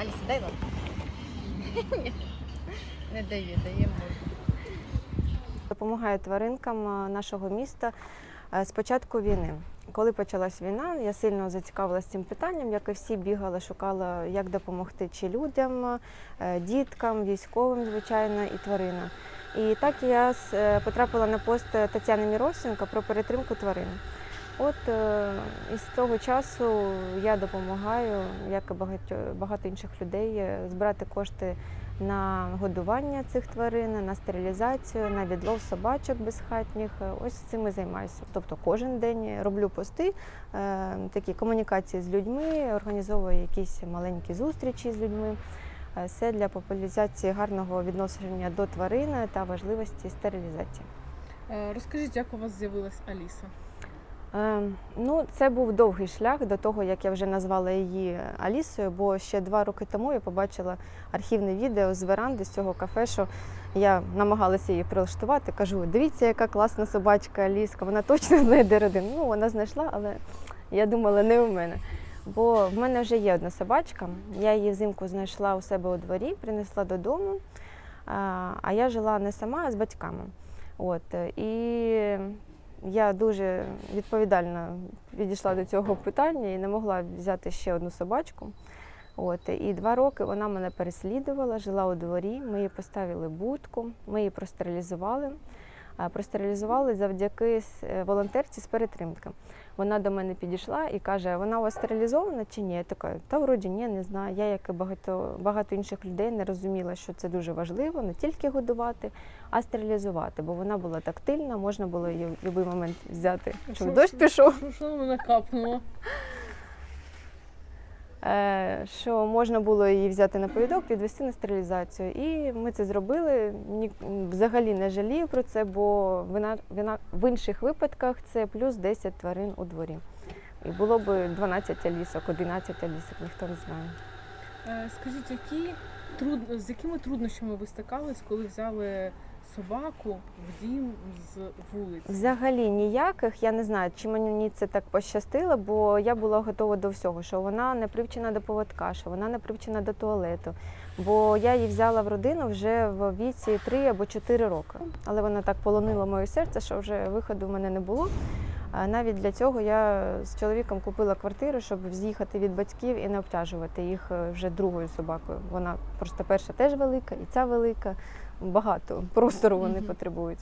Аліса, дай вам. Не дає, дає можна. Допомагаю тваринкам е, нашого міста е, з початку війни. Коли почалась війна, я сильно зацікавилася цим питанням, як і всі бігала, шукала, як допомогти чи людям, е, діткам, військовим, звичайно, і тваринам. І так я потрапила на пост Тетяни Міросенко про перетримку тварин. От е, із того часу я допомагаю, як і багато, багато інших людей, е, збирати кошти на годування цих тварин, на стерилізацію, на відлов собачок безхатніх. Е, Ось цим і займаюся. Тобто кожен день роблю пости, е, такі комунікації з людьми, організовую якісь маленькі зустрічі з людьми. Е, Все для популяризації гарного відношення до тварин та важливості стерилізації. Розкажіть, як у вас з'явилась Аліса? Е, Ну, це був довгий шлях до того, як я вже назвала її Алісою, бо ще два роки тому я побачила архівне відео з веранди з цього кафе, що я намагалася її прилаштувати. Кажу, дивіться, яка класна собачка Аліска, вона точно знайде родину. Ну, вона знайшла, але я думала, не у мене. Бо в мене вже є одна собачка. Я її взимку знайшла у себе у дворі, принесла додому. А я жила не сама, а з батьками. От, і я дуже відповідально підійшла до цього питання і не могла взяти ще одну собачку. От, і два роки вона мене переслідувала, жила у дворі. Ми її поставили будку, ми її простерилізували. Простерилізували завдяки е, волонтерці з перетримки. Вона до мене підійшла і каже: вона у вас стерилізована чи ні? Я така, та вроді ні, не знаю. Я, як і багато, багато інших людей, не розуміла, що це дуже важливо не тільки годувати, а стерилізувати, бо вона була тактильна, можна було її в будь-який момент взяти. Чому Щоб дощ пішов, Що, вона е, що можна було її взяти на повідок, підвести на стерилізацію. І ми це зробили. Ні, взагалі не жалію про це, бо вина, вина, в інших випадках це плюс 10 тварин у дворі. І було б 12 алісок, 11 алісок, ніхто не знає. Е, Скажіть, які труд... з якими труднощами ви стикались, коли взяли собаку в дім з вулиць? Взагалі ніяких. Я не знаю, чи мені це так пощастило, бо я була готова до всього, що вона не привчена до поводка, що вона не привчена до туалету. Бо я її взяла в родину вже в віці 3 або 4 роки. Але вона так полонила моє серце, що вже виходу в мене не було. Навіть для цього я з чоловіком купила квартиру, щоб з'їхати від батьків і не обтяжувати їх е, вже другою собакою. Вона просто перша теж велика, і ця велика. Багато простору вони потребують.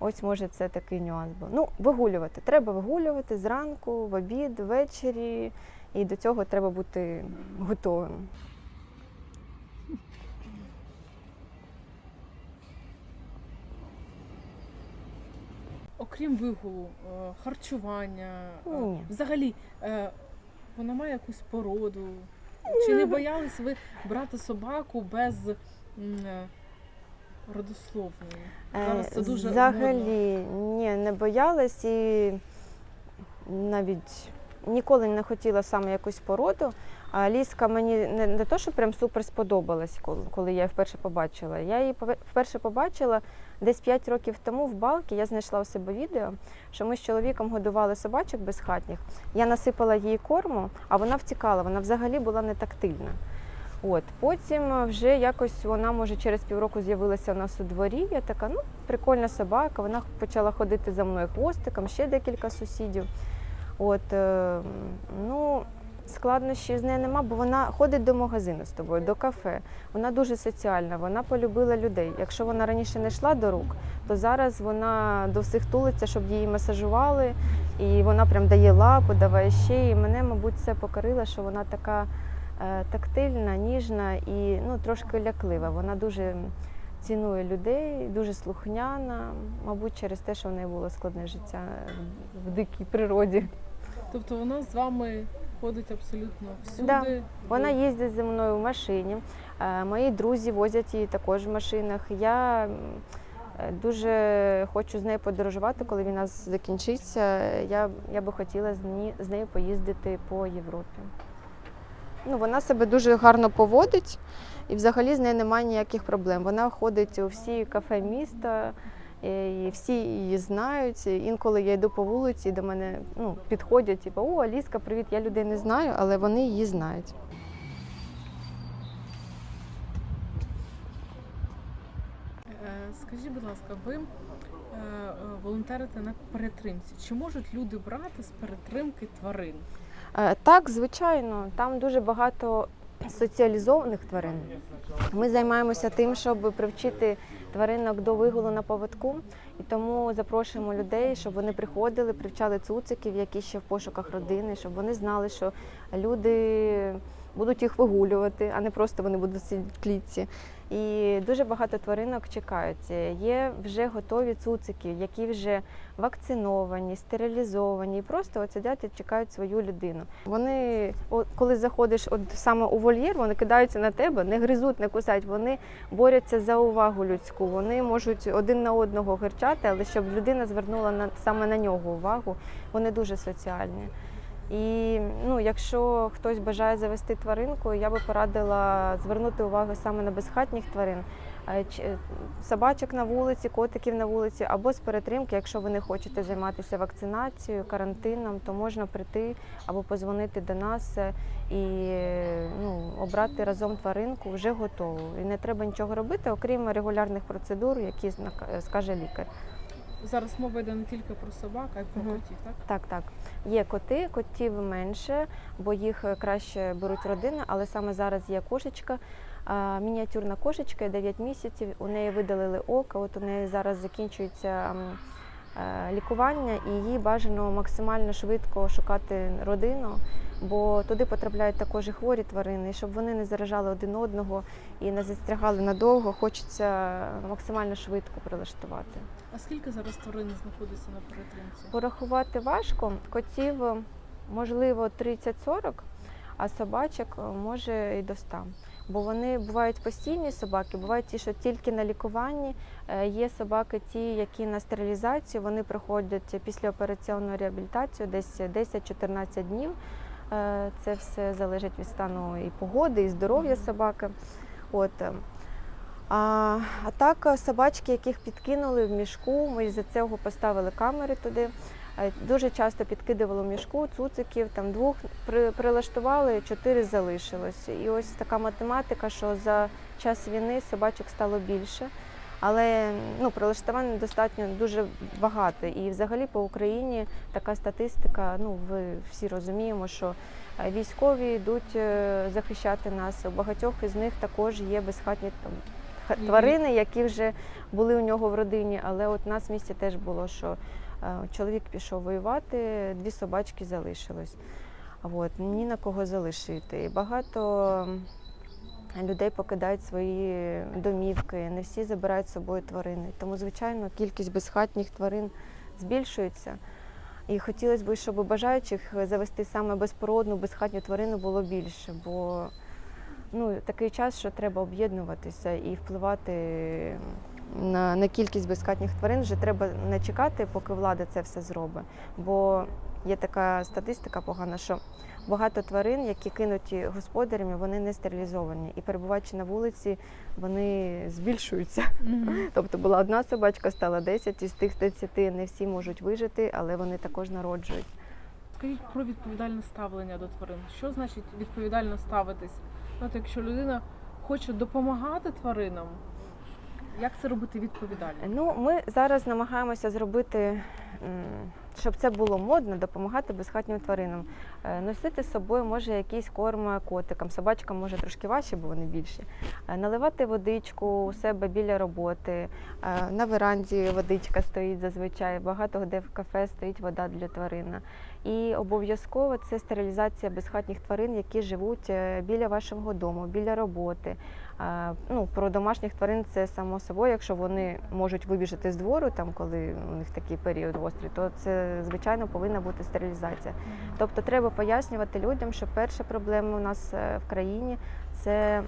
Ось може це такий нюанс був. Ну, вигулювати. Треба вигулювати зранку, в обід, ввечері. І до цього треба бути готовим. Окрім вигулу, е, харчування, е, Ні. взагалі е, вона має якусь породу. Чи не боялись ви брати собаку без родословної? Зараз це дуже Взагалі ні, не боялась і навіть ніколи не хотіла саме якусь породу. А ліска мені не, не то, що прям супер сподобалась, коли, я її вперше побачила. Я її вперше побачила десь 5 років тому в балки. Я знайшла у себе відео, що ми з чоловіком годували собачок безхатніх. Я насипала їй корму, а вона втікала. Вона взагалі була не тактильна. От потім вже якось вона може через півроку з'явилася у нас у дворі. Я така, ну прикольна собака. Вона почала ходити за мною хвостиком, ще декілька сусідів. От е, ну складнощів з нею нема, бо вона ходить до магазину з тобою, до кафе. Вона дуже соціальна, вона полюбила людей. Якщо вона раніше не йшла до рук, то зараз вона до всіх тулиться, щоб її масажували, і вона прям дає лапу, давай ще. І мене, мабуть, це покорило, що вона така е, тактильна, ніжна і ну, трошки ляклива. Вона дуже цінує людей, дуже слухняна, мабуть, через те, що в неї було складне життя в дикій природі. Тобто вона з вами ходить абсолютно всюди. Да. Вона їздить зі мною в машині. Е, Мої друзі возять її також в машинах. Я е, дуже хочу з нею подорожувати, коли війна закінчиться. Я, я би хотіла з, нею поїздити по Європі. Ну, вона себе дуже гарно поводить і взагалі з нею немає ніяких проблем. Вона ходить у всі кафе міста, Е, і всі її знають. Інколи я йду по вулиці, до мене ну, підходять, типу, о, Аліска, привіт, я людей не знаю, але вони її знають. Е, скажіть, будь ласка, ви е, волонтерите на перетримці? Чи можуть люди брати з перетримки тварин? Так, звичайно, там дуже багато соціалізованих тварин. Ми займаємося тим, щоб привчити тваринок до вигулу на поводку, і тому запрошуємо людей, щоб вони приходили, привчали цуциків, які ще в пошуках родини, щоб вони знали, що люди будуть їх вигулювати, а не просто вони будуть в клітці. І дуже багато тваринок чекають. Є вже готові цуцики, які вже вакциновані, стерилізовані, і просто сидять і чекають свою людину. Вони, коли заходиш от саме у вольєр, вони кидаються на тебе, не гризуть, не кусають. Вони борються за увагу людську. Вони можуть один на одного гирчати, але щоб людина звернула на саме на нього увагу, вони дуже соціальні. І ну, якщо хтось бажає завести тваринку, я би порадила звернути увагу саме на безхатніх тварин, Е, е, собачок на вулиці, котиків на вулиці, або з перетримки, якщо ви не хочете займатися вакцинацією, карантином, то можна прийти або позвонити до нас е, і ну, обрати разом тваринку вже готову. І не треба нічого робити, окрім регулярних процедур, які скаже лікар. Зараз мова йде не тільки про собак, а й про угу. котів, так? Так, так. Є коти, котів менше, бо їх е, краще беруть родини, але саме зараз є кошечка. Мініатюрна кошечка, 9 місяців. У неї видалили око. От у неї зараз закінчується лікування, і їй бажано максимально швидко шукати родину, бо туди потрапляють також і хворі тварини, і щоб вони не заражали один одного і не застрягали надовго. Хочеться максимально швидко прилаштувати. А скільки зараз тварин знаходиться на перетримці? Порахувати важко. Котів е, можливо 30-40, а собачок е, може і до 100. Бо вони бувають постійні собаки, бувають ті, що тільки на лікуванні. Е, Є собаки, ті, які на стерилізацію, вони проходять післяопераційну реабілітацію десь 10-14 днів. Е, Це все залежить від стану і погоди, і здоров'я собаки. От. А, а так, собачки, яких підкинули в мішку, ми з-за цього поставили камери туди. Е, Дуже часто підкидували в мішку цуциків, там двох прилаштували, чотири залишилось. І ось така математика, що за час війни собачок стало більше. Але ну, прилаштувань достатньо дуже багато. І взагалі по Україні така статистика, ну ви всі розуміємо, що е, військові йдуть е, захищати нас. У багатьох із них також є безхатні там, тварини, які вже були у нього в родині. Але от у нас в місті теж було, що чоловік пішов воювати, дві собачки залишилось. От, ні на кого залишити. І багато людей покидають свої домівки, не всі забирають з собою тварини. Тому, звичайно, кількість безхатніх тварин збільшується. І хотілося б, щоб бажаючих завести саме безпородну, безхатню тварину було більше, бо ну, такий час, що треба об'єднуватися і впливати на, на кількість безхатніх тварин. Вже треба не чекати, поки влада це все зробить. Бо є така статистика погана, що багато тварин, які кинуті господарями, вони не стерилізовані. І перебуваючи на вулиці, вони збільшуються. Мгм. Тобто була одна собачка, стала 10, із тих 10 не всі можуть вижити, але вони також народжують. Скажіть про відповідальне ставлення до тварин. Що значить відповідально ставитись? От якщо людина хоче допомагати тваринам, як це робити відповідально? Ну, ми зараз намагаємося зробити, щоб це було модно, допомагати безхатнім тваринам. Е, Носити з собою може якийсь корм котикам. Собачкам може трошки важче, бо вони більші. Е, Наливати водичку у себе біля роботи. Е, На веранді водичка стоїть зазвичай. Багато де в кафе стоїть вода для тварини. І обов'язково це стерилізація безхатніх тварин, які живуть біля вашого дому, біля роботи. Ну, про домашніх тварин це само собою. Якщо вони можуть вибіжати з двору, там коли у них такий період гострий, то це звичайно повинна бути стерилізація. Тобто треба пояснювати людям, що перша проблема у нас е, в країні це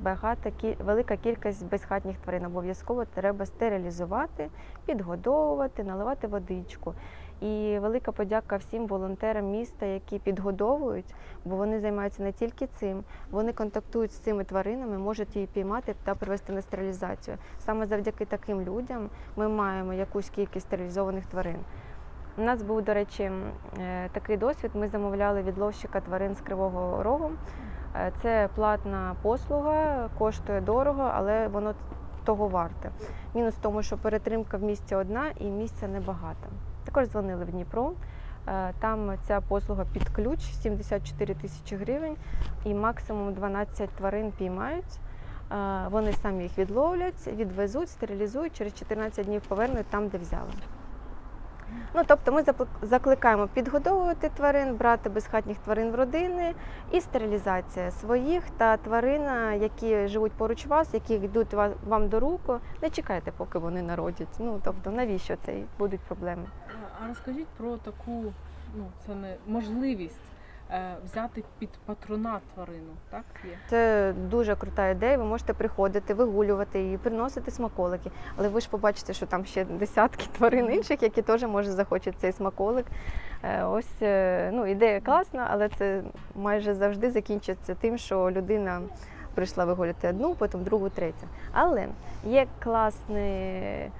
багата велика кількість безхатніх тварин. Обов'язково треба стерилізувати, підгодовувати, наливати водичку. І велика подяка всім волонтерам міста, які підгодовують, бо вони займаються не тільки цим, вони контактують з цими тваринами, можуть її піймати та привести на стерилізацію. Саме завдяки таким людям ми маємо якусь кількість стерилізованих тварин. У нас був, до речі, е, такий досвід. Ми замовляли від ловщика тварин з Кривого Рогу. Е, Це платна послуга, коштує дорого, але воно того варте. Мінус в тому, що перетримка в місті одна і місця небагато. Також дзвонили в Дніпро. Е, Там ця послуга під ключ 74 тисячі гривень і максимум 12 тварин піймають. Е, Вони самі їх відловлять, відвезуть, стерилізують, через 14 днів повернуть там, де взяли. Ну, тобто ми закликаємо підгодовувати тварин, брати безхатніх тварин в родини і стерилізація своїх та тварин, які живуть поруч вас, які йдуть ва- вам до руку. Не чекайте, поки вони народять. Ну тобто, навіщо це будуть проблеми? А- розкажіть про таку, ну це не можливість взяти під патронат тварину, так є? Це дуже крута ідея. Ви можете приходити, вигулювати її, приносити смаколики. Але ви ж побачите, що там ще десятки тварин інших, які теж може захочуть цей смаколик. Е, Ось е, ну ідея класна, але це майже завжди закінчиться тим, що людина прийшла вигуляти одну, потім другу, третю. Але є класний.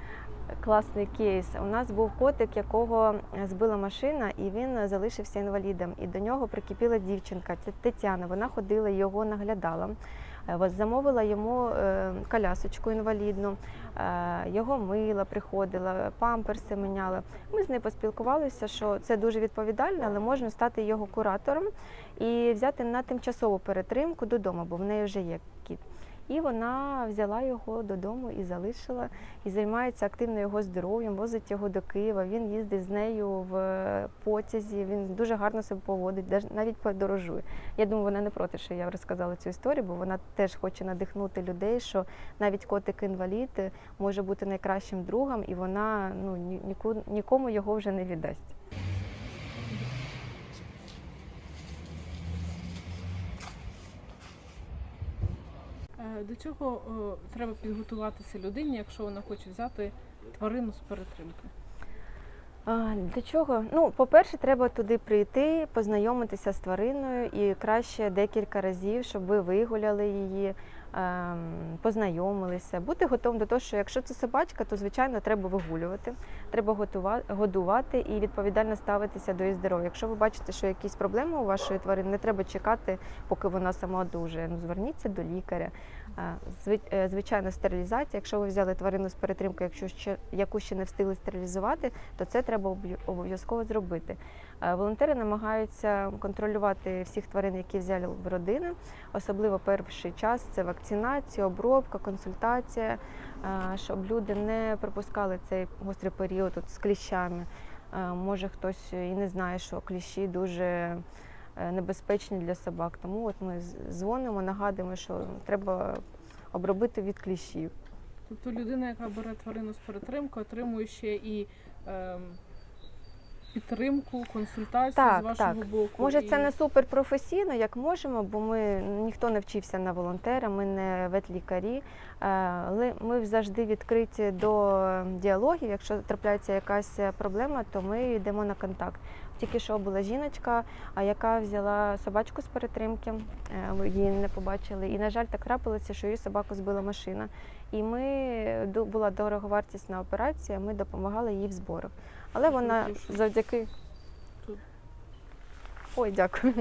Класний кейс. У нас був котик, якого збила машина, і він залишився інвалідом. І до нього прикипіла дівчинка. Це Тетяна. Вона ходила, його наглядала. Е, Замовила йому е, колясочку інвалідну, е, його мила, приходила, памперси міняла. Ми з нею поспілкувалися, що це дуже відповідально, але можна стати його куратором і взяти на тимчасову перетримку додому, бо в неї вже є кіт. І вона взяла його додому і залишила, і займається активно його здоров'ям, возить його до Києва. Він їздить з нею в е, потязі. Він дуже гарно себе поводить, навіть подорожує. Я думаю, вона не проти, що я розказала цю історію, бо вона теж хоче надихнути людей, що навіть котик інвалід е, може бути найкращим другом, і вона ну нікому його вже не віддасть. Е, До чого е, треба підготуватися людині, якщо вона хоче взяти тварину з перетримки? Для чого? Ну, по-перше, треба туди прийти, познайомитися з твариною і краще декілька разів, щоб ви вигуляли її, ем, познайомилися. Бути готовим до того, що якщо це собачка, то звичайно треба вигулювати, треба годувати і відповідально ставитися до її здоров'я. Якщо ви бачите, що якісь проблеми у вашої тварини, не треба чекати, поки вона сама одужає. Ну, зверніться до лікаря. Е, Звичайно, стерилізація. Якщо ви взяли тварину з перетримкою, якщо ще яку ще не встигли стерилізувати, то це треба обов'я- обов'язково зробити. Волонтери намагаються контролювати всіх тварин, які взяли в родини, особливо перший час це вакцинація, обробка, консультація, щоб люди не пропускали цей гострий період от з кліщами. Може хтось і не знає, що кліщі дуже небезпечні для собак. Тому от ми дзвонимо, нагадуємо, що треба обробити від кліщів. Тобто людина, яка бере тварину з перетримкою, отримує ще і ем, підтримку, консультацію Так, з вашого так. боку. Може, і... це не супер професійно, як можемо, бо ми ніхто не вчився на волонтера, ми не ветлікарі, е, але ми завжди відкриті до діалогів. Якщо трапляється якась проблема, то ми йдемо на контакт. Тільки що була жіночка, а яка взяла собачку з перетримки, е, її не побачили. І, на жаль, так трапилося, що її собаку збила машина. І ми була дороговартісна операція, ми допомагали їй в зборах. Але вона завдяки. Ой, дякую.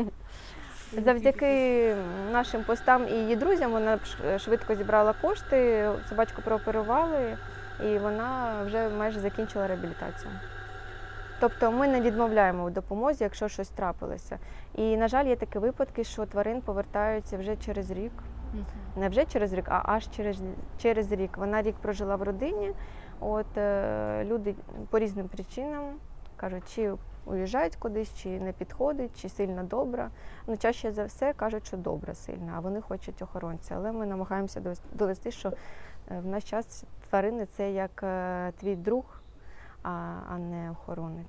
Завдяки нашим постам і її друзям вона швидко зібрала кошти, собачку прооперували, і вона вже майже закінчила реабілітацію. Тобто ми не відмовляємо у допомозі, якщо щось трапилося. І, на жаль, є такі випадки, що тварин повертаються вже через рік. Не вже через рік, а аж через, через рік. Вона рік прожила в родині. От е, люди по різним причинам кажуть, чи уїжджають кудись, чи не підходить, чи сильно добра. Ну, чаще за все кажуть, що добра сильно, а вони хочуть охоронця. Але ми намагаємося довес- довести, що е, в наш час тварини це як е, твій друг, а не охоронець.